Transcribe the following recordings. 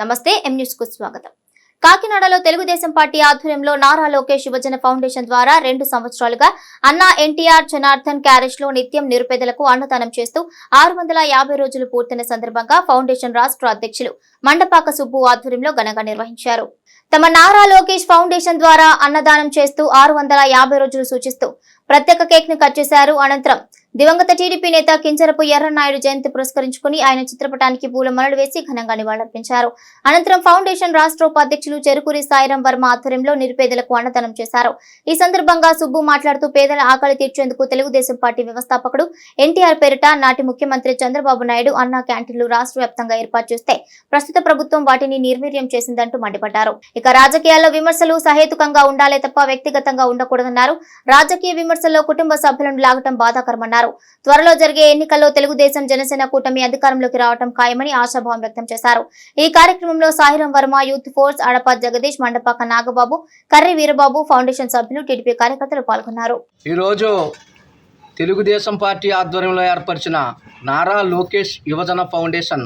నమస్తే ఎం న్యూస్కు స్వాగతం. కాకినాడలో తెలుగుదేశం పార్టీ ఆధ్వర్యంలో నారా లోకేష్ యువజన ఫౌండేషన్ ద్వారా రెండు సంవత్సరాలుగా అన్నా ఎన్టీఆర్ జనార్దన్ క్యారేజ్లో నిత్యం నిరుపేదలకు అన్నదానం చేస్తూ ఆరు వందల యాభై రోజులు పూర్తయిన సందర్భంగా ఫౌండేషన్ రాష్ట్ర అధ్యక్షులు మండపాక సుబ్బు ఆధ్వర్యంలో ఘనంగా నిర్వహించారు. తమ నారా లోకేష్ ఫౌండేషన్ ద్వారా అన్నదానం చేస్తూ ఆరు వందల యాభై రోజులు సూచిస్తూ ప్రత్యేక కేక్ను కట్ చేశారు. అనంతరం దివంగత టీడీపీ నేత కింజరపు ఎర్రనాయుడు జయంతి పురస్కరించుకుని ఆయన చిత్రపటానికి పూలమాలలు వేసి ఘనంగా నివాళులర్పించారు. అనంతరం ఫౌండేషన్ రాష్ట్ర ఉపాధ్యక్షులు చెరుకూరి సాయిరాం వర్మ ఆధ్వర్యంలో నిరుపేదలకు అన్నదానం చేశారు. ఈ సందర్భంగా సుబ్బు మాట్లాడుతూ పేదల ఆకలి తీర్చేందుకు తెలుగుదేశం పార్టీ వ్యవస్థాపకుడు ఎన్టీఆర్ పేరిట నాటి ముఖ్యమంత్రి చంద్రబాబు నాయుడు అన్నా క్యాంటీన్లు రాష్ట్ర వ్యాప్తంగా ఏర్పాటు చేస్తే ప్రస్తుత ప్రభుత్వం వాటిని నిర్వీర్యం చేసిందంటూ మండిపడ్డారు. ఇక రాజకీయాల్లో విమర్శలు సహేతుకంగా ఉండాలే తప్ప వ్యక్తిగతంగా ఉండకూడదన్నారు. రాజకీయ విమర్శల్లో కుటుంబ సభ్యులను లాగటం బాధాకరమన్నారు. త్వరలో జరిగే ఎన్నికల్లో తెలుగుదేశం జనసేన కూటమి అధికారంలోకి రావటం ఖాయమని ఆశాభావం వ్యక్తం చేశారు. ఈ కార్యక్రమంలో Sahiram Varma youth force Adapa Jagadish Mandapaka Nagababu Karri Veerababu foundation సభ్యులు టీడీపీ కార్యకర్తలు పాల్గొన్నారు. ఈరోజు తెలుగుదేశం పార్టీ ఆధ్వర్యంలో ఏర్పరిచిన నారా లోకేష్ యువజన ఫౌండేషన్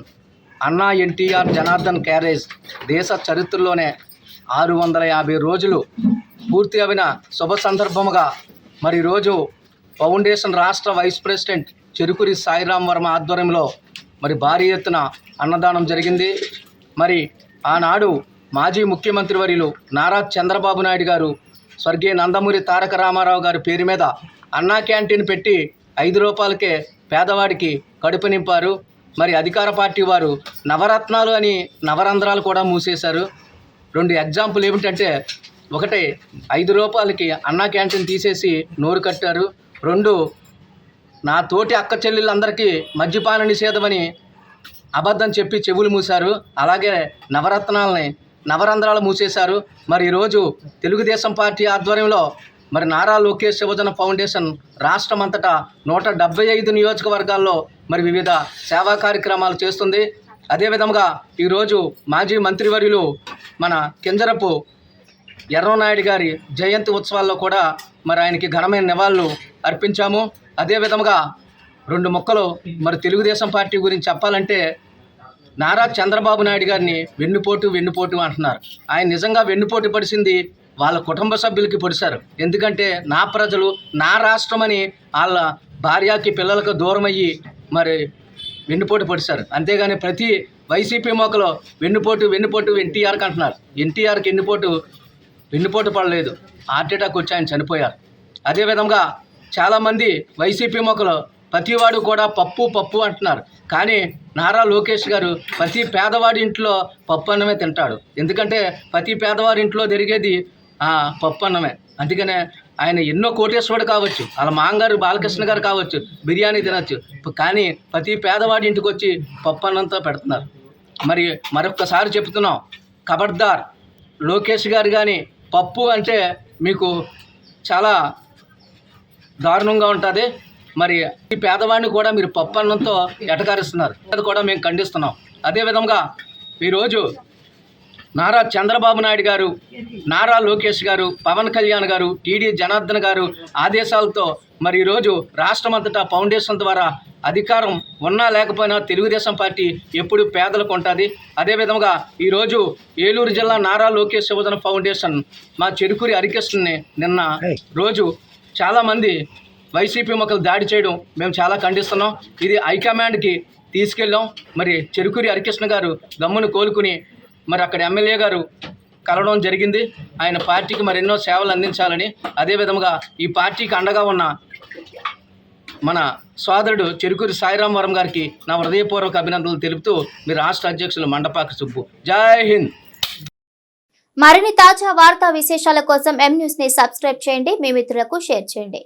అన్నా ఎన్టీఆర్ జనార్దన్ క్యారేజ్ దేశ చరిత్రలోనే ఆరు వందల యాభై రోజులు పూర్తి అయిన శుభ సందర్భముగా మరి రోజు ఫౌండేషన్ రాష్ట్ర వైస్ ప్రెసిడెంట్ చెరుకురి సాయిరాం వర్మ ఆధ్వర్యంలో మరి భారీ ఎత్తున అన్నదానం జరిగింది. మరి ఆనాడు మాజీ ముఖ్యమంత్రి వర్యులు నారా చంద్రబాబు నాయుడు గారు స్వర్గీయ నందమూరి తారక రామారావు గారి పేరు మీద అన్నా క్యాంటీన్ పెట్టి ఐదు రూపాయలకే పేదవాడికి కడుపు నింపారు. మరి అధికార పార్టీ వారు నవరత్నాలు అని నవరంధ్రాలు కూడా మూసేశారు. రెండు ఎగ్జాంపుల్ ఏమిటంటే ఒకటి ఐదు రూపాయలకి అన్నా క్యాంటీన్ తీసేసి నోరు కట్టారు. రెండు నా తోటి అక్క చెల్లెళ్ళందరికీ మద్యపాన నిషేధమని అబద్ధం చెప్పి చెవులు మూశారు. అలాగే నవరత్నాలని నవరంధ్రాలు మూసేశారు. మరి ఈరోజు తెలుగుదేశం పార్టీ ఆధ్వర్యంలో మరి నారా లోకేష్ శివజన ఫౌండేషన్ రాష్ట్రమంతటా నూట డెబ్బై ఐదు నియోజకవర్గాల్లో మరి వివిధ సేవా కార్యక్రమాలు చేస్తుంది. అదేవిధంగా ఈరోజు మాజీ మంత్రివర్యులు మన కింజరపు ఎర్రనాయుడు గారి జయంతి ఉత్సవాల్లో కూడా మరి ఆయనకి ఘనమైన నివాళులు అర్పించాము. అదే విధముగా రెండు మొక్కలు మరి తెలుగుదేశం పార్టీ గురించి చెప్పాలంటే నారా చంద్రబాబు నాయుడు గారిని వెన్నుపోటు వెన్నుపోటు అంటున్నారు. ఆయన నిజంగా వెన్నుపోటు పడిసింది వాళ్ళ కుటుంబ సభ్యులకి పొడిశారు. ఎందుకంటే నా ప్రజలు నా రాష్ట్రం అని వాళ్ళ భార్యకి పిల్లలకు దూరం అయ్యి మరి వెన్నుపోటు పొడిచారు అంతేగాని ప్రతి వైసీపీ మొక్కలో వెన్నుపోటు వెన్నుపోటు ఎన్టీఆర్కి అంటున్నారు. ఎన్టీఆర్కి వెన్నుపోటు వెన్నుపోటు పడలేదు. హార్ట్ అటాక్ వచ్చి ఆయన చనిపోయారు. అదేవిధంగా చాలామంది వైసీపీ మొక్కలు ప్రతివాడు కూడా పప్పు పప్పు అంటున్నారు. కానీ నారా లోకేష్ గారు ప్రతి పేదవాడి ఇంట్లో పప్పు అన్నమే తింటాడు. ఎందుకంటే ప్రతి పేదవాడి ఇంట్లో జరిగేది ఆ, పప్పు అన్నమే. అందుకనే ఆయన ఎన్నో కోటేశ్వరుడు కావచ్చు వాళ్ళ మాంగారు బాలకృష్ణ గారు కావచ్చు బిర్యానీ తినచ్చు. కానీ ప్రతి పేదవాడి ఇంటికి వచ్చి పప్పు అన్నంతో పెడుతున్నారు. మరి మరొక్కసారి చెప్తున్నాం ఖబర్దార్ లోకేష్ గారు కానీ పప్పు అంటే మీకు చాలా దారుణంగా ఉంటుంది. మరి ఈ పేదవాడిని కూడా మీరు పప్పు అన్నంతో ఎటకారిస్తున్నారు. అది కూడా మేము ఖండిస్తున్నాం. అదేవిధంగా ఈరోజు నారా చంద్రబాబు నాయుడు గారు నారా లోకేష్ గారు పవన్ కళ్యాణ్ గారు టీడీ జనార్దన్ గారు ఆదేశాలతో మరి ఈరోజు రాష్ట్రమంతటా ఫౌండేషన్ ద్వారా అధికారం ఉన్నా లేకపోయినా తెలుగుదేశం పార్టీ ఎప్పుడు పేదలకు ఉంటుంది. అదేవిధంగా ఈరోజు ఏలూరు జిల్లా నారా లోకేష్ యువజన ఫౌండేషన్ మా చెరుకూరి హరికృష్ణని నిన్న రోజు చాలామంది వైసీపీ మొక్కలు దాడి చేయడం మేము చాలా ఖండిస్తున్నాం. ఇది హైకమాండ్కి తీసుకెళ్ళాం. మరి చెరుకూరి హరికృష్ణ గారు గమ్మును కోలుకుని మరి అక్కడ ఎమ్మెల్యే గారు కలవడం జరిగింది. ఆయన పార్టీకి మరి ఎన్నో సేవలు అందించాలని. అదేవిధంగా ఈ పార్టీకి అండగా ఉన్న మన సోదరుడు చెరుకూరి సాయిరాం వరం గారికి నా హృదయపూర్వక అభినందనలు తెలుపుతూ మీ రాష్ట్ర అధ్యక్షులు మండపాక సుబ్బు. జై హింద్! మరిన్ని తాజా వార్తా విశేషాల కోసం ఎం న్యూస్ని సబ్స్క్రైబ్ చేయండి. మీ మిత్రులకు షేర్ చేయండి.